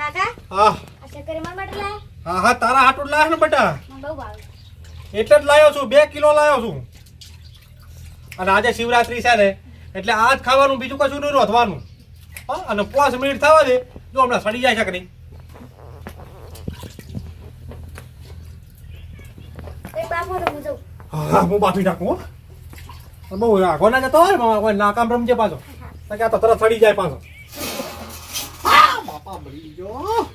કાકા હા. આ શક્કરી માર માટે લાયા. હા હા તારા હાટું લાયા ને બેટા મને બહુ ભાવે. એટલે જ લાવ્યો છું બે કિલો લાવ્યો છું. અને આજે શિવરાત્રી છે ને એટલે આ જ ખાવાનું બીજું કશું નહીં રોધવાનું. હા અને પાંચ મિનિટ થવા દે જો હમણાં સડી જાય છે કે નહીં. હું હા બાફી નાખું બહુ આગો ના જતો હોય ને નાકામ રમજે પાછો. કે આ તો તરત સડી જાય પાછો. ગયો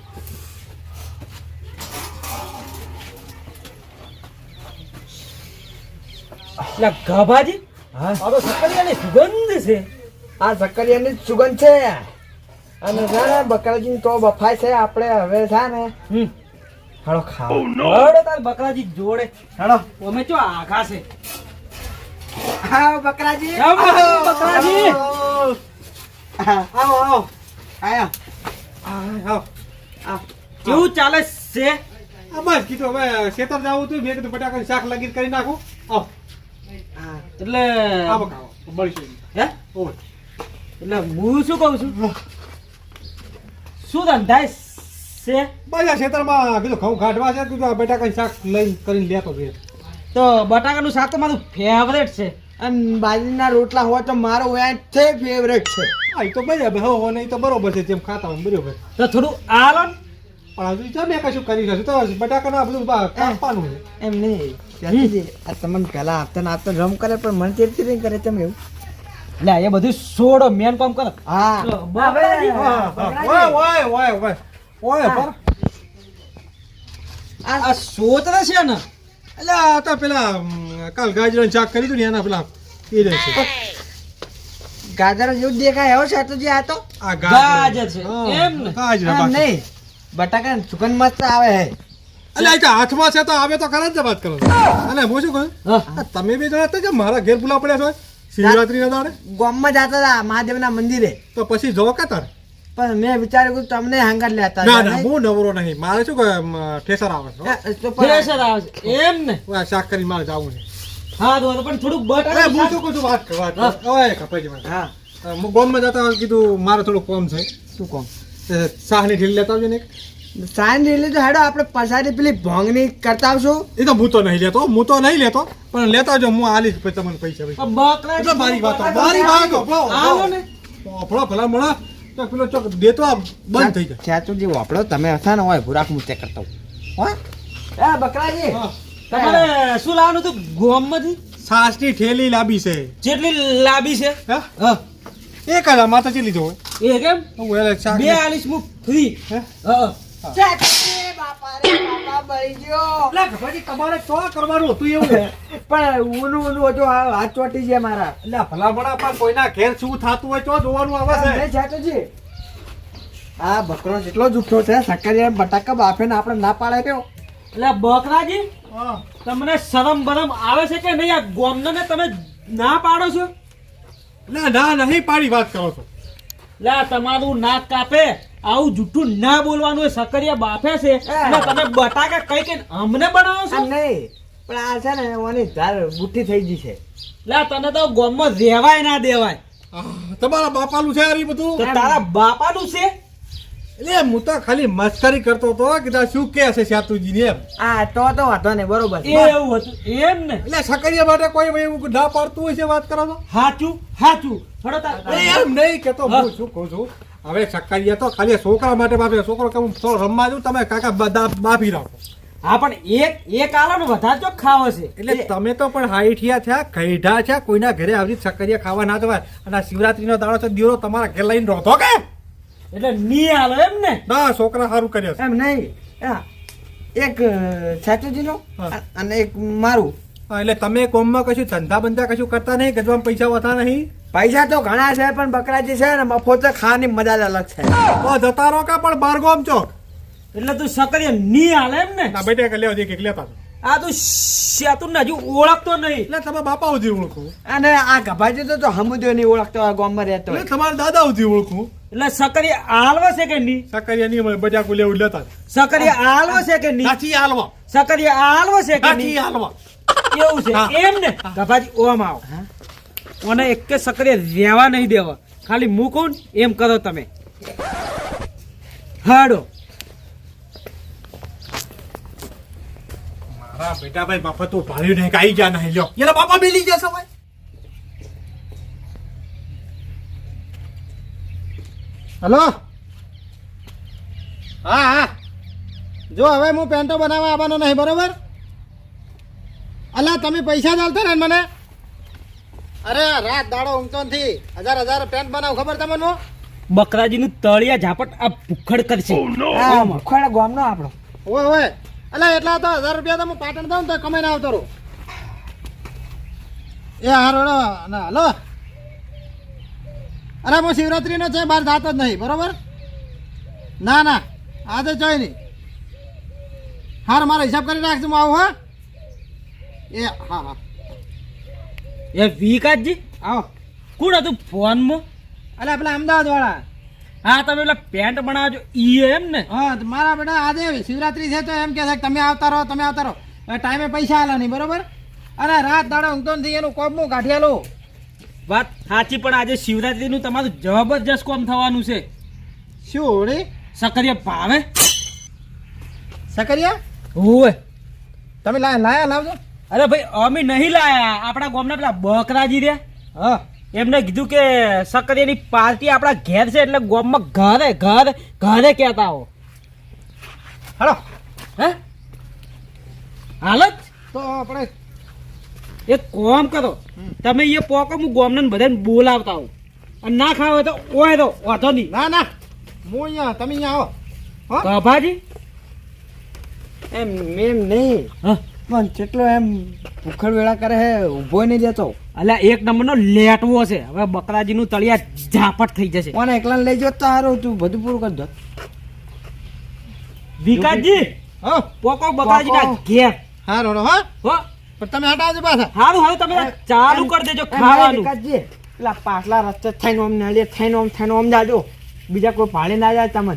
એટલે ગભાજી? હા? આ તો સક્કરિયાની સુગંધ છે. આ સક્કરિયાની જ સુગંધ છે. અને છે ને બકરાજી તો બફાય છે આપણે હવે છે ને હમ. હળો ખાઓ હળો તાર બકરાજી જોડે. હળો ઓમે ચો આઘા છે. હા બકરાજી. બકરાજી. આવો આવો. આયા. કેવું ચાલે છે? આ બસ કીધું હવે ખેતર જવું હતું મેં કીધું બટાકાનું શાક લગીર કરી નાખું. આવો. હા એટલે આવો બળશે હે? ઓય. એટલે હું શું કહું છું? શું ધંધા છે? બધા ખેતરમાં કીધું ઘઉં કાઢવા છે કીધું બટાકા શાક લઈ કરીને લેતો છે તો બટાકાનું શાક તો મારું ફેવરેટ છે. અને બાજરીના રોટલા હોય તો મારો વ્યાજ છે ફેવરેટ છે. હા એ તો બરાબર. હો હો નહીં તો બરોબર છે જેમ ખાતા હોય બરોબર. તો થોડું આલો ને. પણ હજુ છે મેં કશું કરી શકું તો બટાકાના આ બધું કાપવાનું છે. એમ નહીં. આ તમને પહેલા આપતા ને આપતા રમ કરે પણ મને ચેડતી નહીં કરે તેમ એવું. લે એ બધું છોડો મેન કામ કરો. હા. ઓય ઓય ઓય ઓય. ઓય આ સોતરા છે ને. એટલે આ તો પેલા કાલ ગાજરનું શાક કરી હતું ને એના પેલા એ રહે છે. ગાજર જેવું દેખાય એવો સાતુજી આ તો? આ ગાજર. છે. એમ? ગાજર નહીં. બટાકા સુગંધ મસ્ત આવે હે. એટલે આ તો હાથમાં છે તો આવે તો ખરા જ વાત કરો. છો. અને હું શું કહું? તમે બે જણા તો મારા ઘેર ભૂલા પડ્યા છો? શિવરાત્રી ના દાડે? ગામમાં જતા હતા મહાદેવના મંદિરે. તો પછી જો કે તારે? પણ મેં વિચાર્યું કે તમને હાંગર લેતા ના ના હું નવરો નહીં. મારે શું કે ઠેસર આવે છે પ્રેશર આવે છે. એમ ને? શાક કરી મારે જવું છે. હા તો પણ થોડુંક અરે બટાકા હું શું કહું છું વાત કર વાત ઓય કપાઈ વાત હા. હું ગામમાં જતા કીધું મારે થોડું કોમ છે. શું કોમ? શાહની ઢીલ લેતા આવજો ને સાહની એટલે તો હેડો આપણે પસારી પેલી ભોંગની કરતા આવશો. એ તો હું તો નહીં લેતો હું તો નહીં લેતો પણ લેતા આવજો હું આલીશ પછી તમને પૈસા બકરા એટલે મારી વાત મારી વાત આવો ને. ભલો ભલા મળા તો પેલો ચોક દેતો આ બંધ થઈ જાય. ચાચુજી વાપડો તમે હતા ને હોય ભૂરાક ચેક કરતા હો? એ બકરાજી હા. તમારે શું લાવવાનું હતું? ગોમમાંથી? સાસની ઠેલી લાંબી છે. જેટલી લાંબી છે? હા? હા. એક હજાર માતા ચેલી લીધો એ કેમ હું બે આલીસ મુક ફ્રી. હા? હા બાપા રે બાપા બળી ગયો. એટલે ગભાજી તમારે તો કરવાનું હતું એવું પણ ઊનું ઊનું હતું આ હાથ ચોટી ગયા મારા. એટલે ભલાભળા પણ કોઈના ઘેર શું થતું હોય તો જોવાનું આવે છે. ચાચુજી આ બકરો જેટલો જૂઠો છે સક્કરિયા બટાકા બાફે ને આપણે ના પાડે રહ્યો એટલે બકરાજી હા. તમને શરમ બરમ આવે છે કે નહીં? આ ગોમને તમે ના પાડો છો? ના ના નહીં પાડી વાત કરો છો. લે તમારું નાક કાપે આવું જૂઠું ના બોલવાનું એ સકરિયા બાફે છે. અને તમે બટાકા કઈ કઈ અમને બનાવો છો? નહીં પણ આ છે ને ઓની ધાર બુઠ્ઠી થઈ ગઈ છે. લા તને તો ગોમમાં રહેવાય ના દેવાય. તમારા બાપાનું છે આ બધું? તો તારા બાપાનું છે? એટલે હું તો ખાલી મસ્કરી કરતો હતો કે તાર શું કે છે સાતુજી ને એમ. આ તો તો વાંધો નહીં બરોબર એ એવું હતું. એમ ને? એટલે સકરિયા માટે કોઈ એવું ના પાડતું હોય છે વાત કરો છો હાચું હાચું. એમ નહીં કેતો હું શું કહું છું? હવે સકરિયા તો ખાલી છોકરા માટે બાપે છોકરો કેમ થોડો રમવા દઉં તમે કાકા બધા બાફી રાખો. હા પણ એક એક આલો ને વધારે તો ખાવો છે. એટલે તમે તો પણ હાઈઠિયા થયા ગઈઢા છે કોઈના ઘરે આવી સકરિયા ખાવા ના જવાય. અને આ શિવરાત્રીનો દાડો છે દીવડો તમારા ઘેર લઈને રોતો કે? એટલે ની આલો એમ ને? ના છોકરા સારું કર્યા એમ નહીં. એક હા. અને એક મારું. એટલે તમે કોમમાં કશું ધંધા બંધા કશું કરતા નહીં? ગજવામાં પૈસા વધતા નહીં? પૈસા તો ઘણા છે પણ બકરાજી છે ને મફત ખાવાની મજા અલગ છે. તો જતા રહો કે પણ બાર ગોમ છો? એટલે તું સકરિયા ની હાલે એમ ને? ના બેટા કે લેવા દે કે લેતા. આ તું શાતું ને હજુ ઓળખતો નહીં. એટલે તમે બાપા સુધી ઓળખું. અને આ ગભાજી તો તો હમુદ્યો નહીં ઓળખતો આ ગામમાં રહેતો તમારા દાદા સુધી ઓળખું. એટલે સકરી આલવ છે કે નહીં? સકરી નહીં મને બજાકુ લેવું લેતા સકરી આલવ છે કે નહીં? નથી આલવા સકરી આલવા છે કે નહીં? આલવા એવું છે એમ ને? ગભાજી ઓમ આવો. ઓને એક કે સકરી રહેવા નહીં દેવા. ખાલી મૂકું એમ કરો તમે. હાડો. મારા બેટા ભાઈ બાપા તો ભાળ્યું નહીં કાઈ ગયા નહીં. લ્યો. એના બાપા બેલી ગયા સવાય હલો? હા હા. જો હવે હું પેન્ટો બનાવવા આવવાનો નહીં બરોબર? અલા તમે પૈસા જ આલતા ને મને? અરે રાત દાડો ઊંઘતો નથી હજાર હજાર પેન્ટ બનાવ ખબર તમને? હું બકરાજીનું તળિયા ઝાપટ આ ભૂખડ કરશે. ભૂખડ ગામનો આપણો. ઓય ઓય. અલા એટલા તો હજાર રૂપિયા તો હું પાટણ દઉં ને તો કમાઈને આવતો રહું. એ હારો ના હલો. અરે હું શિવરાત્રીનો છે બહાર જાતો જ નહીં બરોબર? ના ના આ તો જોઈ નહીં હાર મારો હિસાબ કરી નાખજો હું આવું હા. એ હા હા. એ વિકાસજી આવો. કોણ હતું ફોનમાં? અરે પેલા અમદાવાદ વાળા હા તમે પેલા પેન્ટ બનાવજો ઈ એમ ને હા મારા બેટા આજે શિવરાત્રી છે તો એમ કે છે તમે આવતા રહો તમે આવતા રહો. ટાઈમે પૈસા આલા નહીં બરોબર? અરે રાત દાડો ઊંઘતો નથી એનું કોપ હું કાઢી આલું. વાત સાચી પણ આજે શિવરાત્રીનું તમારું જબરજસ્ત કોમ થવાનું છે. શું હોળી સકરિયા ભાવે? સકરિયા? હોવે. તમે લાયા લાયા લાવજો. અરે ભાઈ અમે નહીં લાયા. આપણા ગામના પેલા બકરાજી રે હા. એમને કીધું કે સકરિયાની પાર્ટી આપણા ઘેર છે એટલે ગામમાં ઘરે ઘર ઘરે કહેતા હો. હલો. હે? હાલત તો આપણે એક કોમ કરો. તમે એ પોકો હું ગામને બધાને બોલાવતા હો અને ના ખાવ તો ઓય તો વાંધો નહીં. ના ના. હું અહીંયા તમે અહીંયા આવો. હા? એમ એમ નહીં. પણ કેટલો એમ ભૂખડ વેળા કરે હે ઊભો નહીં દેતો. અલ્યા એક નંબરનો લેટવો છે. હવે બકરાજીનું તળિયા ઝાપટ થઈ જશે. કોને એકલા લઈ જો તો સારું તું બધું પૂરું કરી દો. વિકાસજી હા? પોકો બકરાજીના. ઘેર. હા? હો. પણ તમે હટાવજો પાછા. હારું હારું તમે ચાલુ કરી દેજો ખાવાનું. પેલા પાછલા રસ્તે થઈને આમ નળીએ થઈને આમ થઈને આમ જાજો. બીજા કોઈ ભાડે ના જાય તમને.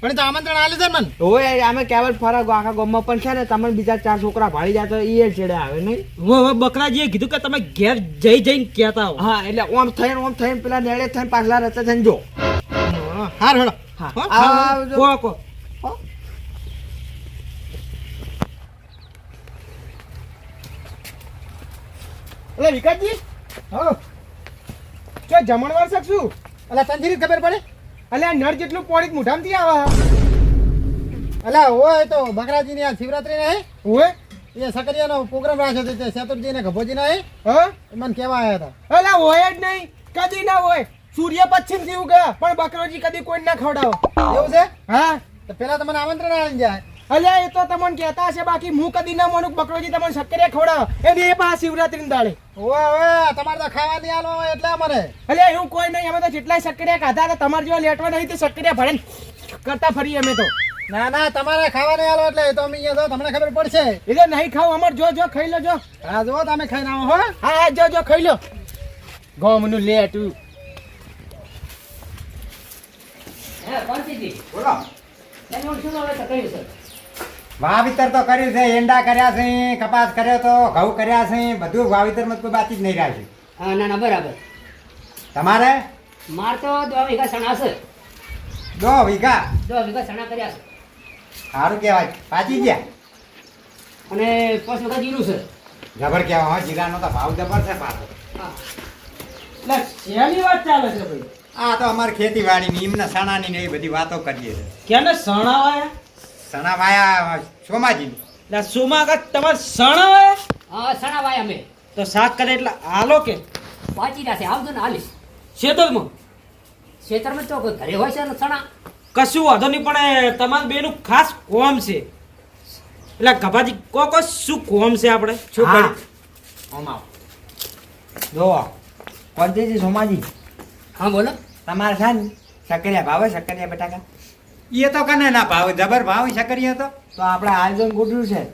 પણ આમંત્રણ આલે છે મને. ઓય અમે કેવલ ફરક આખા ગામમાં પણ છે ને તમને બીજા ચાર છોકરા ભાડી જાય તો એ છેડે આવે નહીં? હવે બકરાજીએ કીધું કે તમે ઘેર જઈ જઈને કહેતા હો. હા એટલે ઓમ થઈને ઓમ થઈને પેલા નેડે થઈને પાછલા રસ્તે થઈને જો. હા, હાર હેડો. હા. હા, આ- આવજો. પોકો એટલે વિકાસજી હા. કે જમણવાર શકશું એટલે તંદીરી ખબર પડે? એટલે આ નળ જેટલું પોણી મુઠામથી આવે. અલા હોય તો બકરાજીની આ શિવરાત્રી ને હોય? એ સકરિયાનો પ્રોગ્રામ રાખ્યો હતો તે સેતુરજી ને ગભોજી ના હા? મને કેવા આવ્યા હતા. અલા હોય જ નહીં. કદી ના હોય. સૂર્ય પશ્ચિમથી ઉગે પણ બકરોજી કદી કોઈ ના ખવડાવો. એવું છે? હા. તો પેલા તમને આમંત્રણ આવી જાય. અલ્યા એ તો તમને કહેતા હશે બાકી હું કદી ના મોનું બકરોજી તમને શક્કરિયા ખવડાવો. એ બે પા શિવરાત્રી દાડે. ઓવે ઓવે તમારે તો ખાવા નહીં આલો એટલે અમારે. અલ્યા એવું કોઈ નહીં અમે તો જેટલા શક્કરિયા ખાધા હતા તમારે જો લેટવા નહીં તો શક્કરિયા ભરે કરતા ફરી અમે તો. ના ના તમારે ખાવા નહીં આલો એટલે એ તો અમે અહીંયા તો તમને ખબર પડશે. એ તો નહીં ખાવ અમાર જો જો ખાઈ લો જો હા જો તમે ખાઈ ના હો. હા હા જો જો ખાઈ લો. ગોમનું લેટું. વાવેતર તો કર્યું છે એંડા કર્યા છે કપાસ કર્યો તો ઘઉં કર્યા છે બધું વાવેતરમાં કોઈ બાકી જ નહીં રાખ્યું હા ના ના બરાબર. તમારે? માર તો દો વીઘા સણા છે. દો વીઘા? દો વીઘા સણા કર્યા છે. સારું કહેવાય. પાચી ગયા? અને પાંચ વખત જીરું છે. જબર કહેવાય હા જીરાનો તો ભાવ જબર છે પાછો. હા. એટલે શેની વાત ચાલે છે ભાઈ? આ તો અમારી ખેતીવાડીની એમને સણાની ને એ બધી વાતો કરીએ છીએ કેને સણાવાયા? સણા વાયા સોમાજી એટલે સોમાં આગળ તમારે હોય હા સણા વાયા અમે. તો શાક કરે એટલે હાલો કે. વાંચી રહ્યા આવજો ને હાલીશ. ખેતરમાં ખેતરમાં તો કોઈ ઘરે હોય છે ને ચણા કશું વાંધો નહીં પણ તમારું બેનું ખાસ કોમ છે. એટલે ગભાજી કો કો શું કોમ છે આપણે? શું. કરી આમ આવો. જો કોંતીજી સોમાજી હા બોલો. તમારે છે ને સક્કરિયા ભાવે સક્કરિયા બટાકા. એ તો કને ના ભાવ જબર ભાવ શકરીએ તો. તો આપણે આયોજન ગોઠવ્યું છે.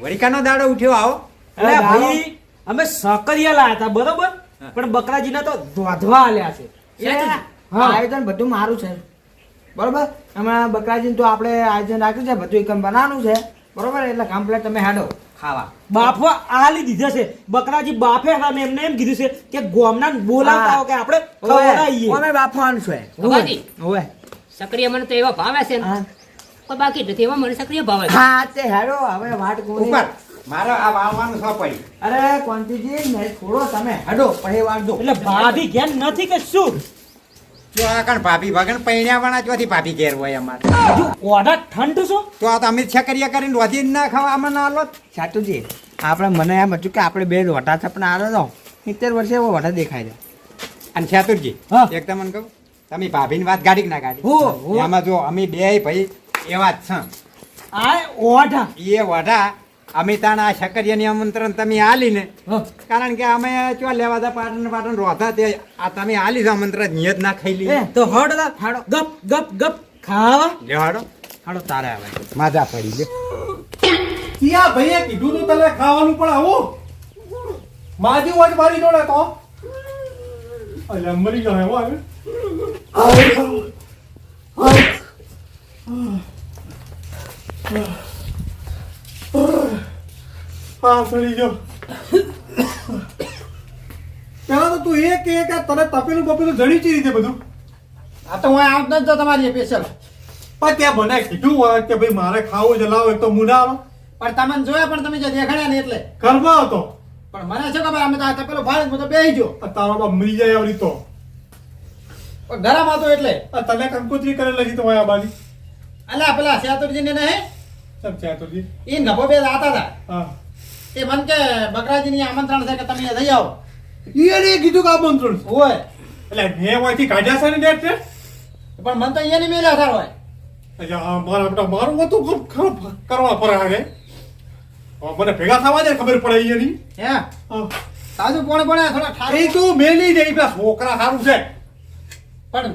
વરિકાનો દાડો ઉઠ્યો આવો. અરે ભાઈ અમે સકરિયા લાયા હતા બરોબર? પણ બકરાજીના તો ધોધવા આલ્યા છે. હા. આયોજન બધું મારું છે. બરોબર? હમણાં બકરાજી તો આપણે આયોજન રાખ્યું છે બધું એકમ બનાવવાનું છે. બરોબર? એટલે કમ્પ્લેટ તમે હેડો. ખાવા. બાફવા આલી દીધા છે. બકરાજી બાફે હતા ને એમને એમ કીધું છે કે ગોમના બોલાવતા હો. કે આપણે ખવડાવીએ. અમે બાફવાનું છે. ઓવે. સક્રિય મને તો એવા ભાવે છે કોઈ બાકી નથી એવા મને સક્રિય ભાવે હા તે હેડો હવે વાટ ગોળી ઉપર મારે આ વાળવાનું શું પડી અરે કોંતીજી ને થોડો તમે હેડો પછી વાળજો એટલે ભાભી ઘેર નથી કે શું? જો આ કણ ભાભી વગણ પૈણ્યા વાળા ચોથી ભાભી ઘેર હોય અમારે. ઓઢા ઠંડ છો? તો આ તો અમિત છકરિયા કરીને વધી જ ના ખાવા ના આલો સાતુજી આપણે મને એમ હતું કે આપણે બે વટા છપના આવે તો સિત્તેર વર્ષે એવો વટા દેખાય છે. અને છાતુરજી હા. એક તમને કહું તમે ભાભીની વાત ગાડી ના ગાડી? હો. એમાં જો અમે બે ભાઈ એવા જ છ. આ ઓઢા. એ વઢા અમિતાના શકરિયાની આમંત્રણ તમે આલી ને કારણ કે અમે ચો લેવા તા પાટણ પાટણ રોતા તે આ તમે આલી છો આમંત્રણ નિયત ના ખાઈ તો હડો દા હાડો. ગપ ગપ ગપ. ખાવા? લેવાડો હાડો. તારે આવે. માજા પડી લે. કિયા ભાઈએ કીધું તું તને ખાવાનું પણ આવું? માજી હોય મારી જોડે તો. અલ્યા મરી ગયો આવે હા સડી ગયો પેલા તો તું એ કે તને તપેલું બપેલું જડી ચી રીતે બધું આ તો હું આવતો જ તમારી સ્પેશિયલ પણ ત્યાં મને કીધું હોય કે ભાઈ મારે ખાવું જ લાવો એક તો મુના આવો પણ તમને જોયા પણ તમે જે દેખાડ્યા ને એટલે. ઘરમાં હતો. પણ મને શું ખબર? અમે તો આ તપેલો ભાડે હું તો બેહી ગયો. તારા બાપ મરી જાય આવડી તો ગરમ હતો એટલે. તને કંકોત્રી કરે લઈ તો આ બાજી અલ્યા પેલા સેતુરજી ને નહીં? સબ ચાતુરજી એ નભો બે આતા હતા. હા. એ મન કે બકરાજીની આમંત્રણ છે કે તમે જઈ આવો. એને કીધું કે આમંત્રણ હોય. એટલે મેં વાંચી કાઢ્યા છે ને ડેટ છે પણ મન તો અહીંયાની મેલ્યા સાર હોય. આ મારા બેટા મારું હતું કરવા પર હારે હવે મને ભેગા થવા દે ખબર પડે અહીંયાની હે? હા. સાજુ કોણ કોણ થોડા ઠાર તું મેલી જઈ પેલા છોકરા સારું છે. પણ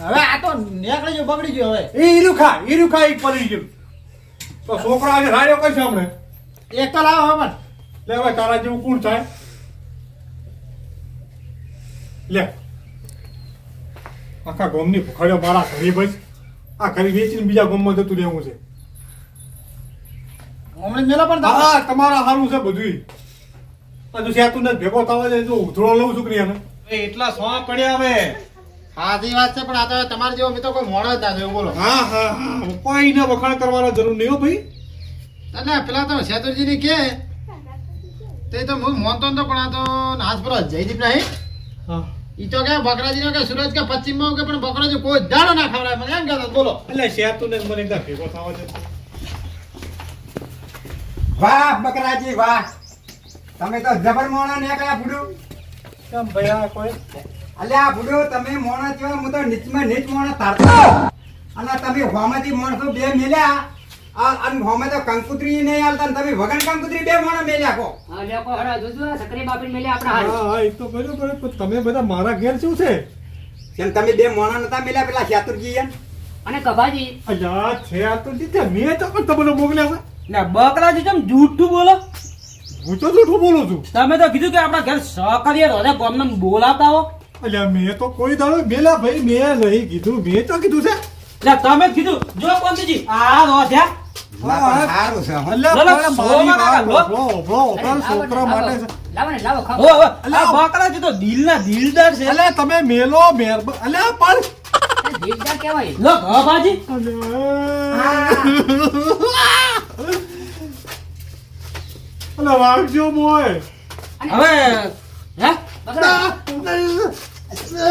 હવે આ તો નેકળી ગયો બગડી ગયો હવે. એ ઈરુખા ખા ઈરું ખા એક પડી ગયું. તો છોકરો આજે રાડ્યો કઈ છે હમણે? એક તો લાવો હવે લે હવે તારા જેવું કોણ થાય? લે. આખા ગોમની ભૂખાડ્યો મારા ઘરે જ આ ઘરે વેચીને બીજા ગોમમાં જતું રહેવું છે. હમણાં મેલા પણ હા તમારા સારું છે બધું હજુ સેતું ને ભેગો થવા જાય તો ઉધડો લઉં છું કે એટલા સો પડ્યા હવે. સાચી વાત છે પણ આ તો તમારે જેવો મેં તો કોઈ મોડો જ ના બોલો. હા હા હા. કોઈને વખાણ કરવાનો જરૂર નહીં હો ભાઈ. ના પેલા તો સેતુરજી કે. તે તો હું મોનતો તો પણ આ તો નાચ પર જયદીપ નહીં? હા. ઈ તો કે બકરાજીનો કે સુરજ કે પશ્ચિમમાં કે પણ બકરાજી કોઈ દાડો ના ખવડાય મને એમ કહેતો બોલો. એટલે સેતું ને મને એકદમ ભેગો થવા દે. વાહ બકરાજી વાહ. તમે તો જબર મોણા નીકળ્યા ફૂડું કેમ ભાઈ આ કોઈ? અલ્યા આ બુડો તમે મોણા જેવા હું તો નીચમાં નીચ મોણા તારતો અને તમે હોમાંથી માણસો બે મેલ્યા. આ અને હોમે તો કંકુતરી નહીં હાલતા તમે વગર કંકુત્રી બે મોણા મેલ્યા કો તો બરોબર તમે બધા મારા ઘેર શું છે? કેમ તમે બે મોણા નતા મેલ્યા પેલા શાતુરજી એમ અને કભાજી? અલ્યા છે આતુરજી તો મેં તો પણ તમને મોકલ્યા છે. ને બકરાજી તમે જૂઠું બોલો? હું તો જૂઠું બોલું છું. તમે તો કીધું કે આપણા ઘેર સહકારી રોધે ગામને બોલાવતા હો. અલ્યા મેં તો કોઈ દાડો મેલા ભાઈ મેં નહીં કીધું. મેં તો કીધું છે એટલે તમે જ કીધું. જો કોંતીજી આ ના, છે. દિલદાર તમે મેલો અલ્યા પણ એ દેવદાર લો ગભાજી અલ્યા વાગજો મોય. હવે હે? બકરા અલ્યા છોકરો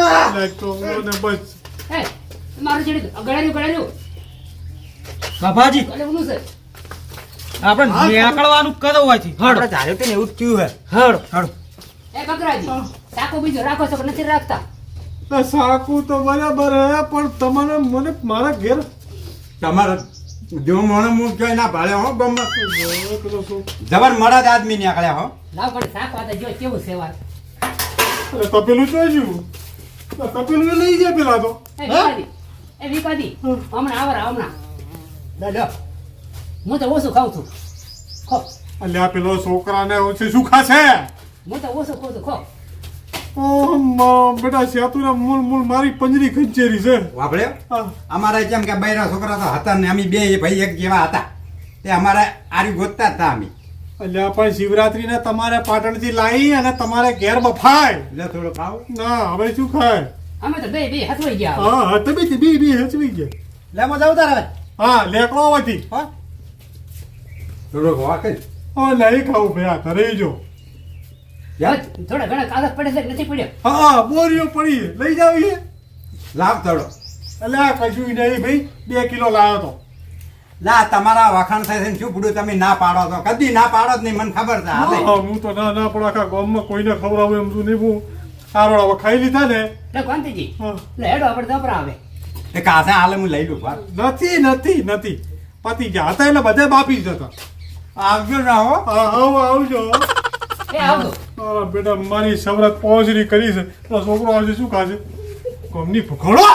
ને બસ એ મારું જેડી ગળાર્યું ગળાર્યું ગભાજી ગળે ઊનું છે આપણે નીકળવાનું કરો હોય છે આપણે ધાર્યું કે ને એવું જ હે. હડ હડ એ બકરાજી સાકો બીજો રાખો છો કે નથી રાખતા. આ તો બરાબર હે પણ તમારે મને મારા ઘેર તમારા જો મને હું જોઈ ના ભાડે હો ગમત જબર મળદ આદમી નીકળ્યા હો. ના પણ સાકવા તો જો કેવું સેવા તપેલું જોઈશું તપેલું એ લઈ જાય પેલા તો. એ હમણાં આવરા હમણાં લો લો. હું તો ઓછું ખાઉં છું. ખો. અલ્યા પેલો છોકરાને ઓછી શું ખાશે? હું તો ઓછું ખાઉં છું ખો. બેટા સેતુને મૂળ મૂળ મારી પંજરી ખંચેરી છે. વાપડે. અમારા જેમ કે બૈરા છોકરા તો હતા ને અમે બે ભાઈ એક જેવા હતા. તે અમારે આરી ગોતતા હતા અમે. અલ્યા પણ શિવરાત્રીને તમારે પાટણથી લાવી અને તમારે ઘેર બફાય. એટલે થોડું ખાવ ના હવે શું ખાય? અમે તો બે બે ગયા. હા તમે બી બી હચવી ગયા. લે મજા આવતા હા લેકડો હોવાથી હા. થોડોક વાકે હા નહીં ખાવું ભાઈ આ ઘરે જો. યાર. થોડા ઘણા કાગળ પડે છે નથી પડ્યો? હા બોરીઓ પડી. લઈ જાવીએ લાવ થોડો. એટલે આ કશું નહીં ભાઈ બે કિલો લાવ્યો તો. ના તમારા વખાણ થાય છે શું પૂડું તમે ના પાડો તો કદી ના પાડો જ નહીં મને ખબર છે. હું તો ના ના પણ આખા ગામમાં કોઈને ખવડાવું એમ છું નહીં હું. હારોડા હવે લીધા ને. કાંતિજી લે હેડો આપણે દબરા આવે. એ કાસે હાલે હું લઈ લઉં વાર નથી નથી નથી. પતી ગયા હતા એટલે બધા બાપી જતા આવજો ના હો. હા આવો આવજો. એ આવજો. મારા બેટા મારી સવરત પહોંચરી કરી છે. તો છોકરો આવશે શું ખાશે? ગમની ભૂખડો?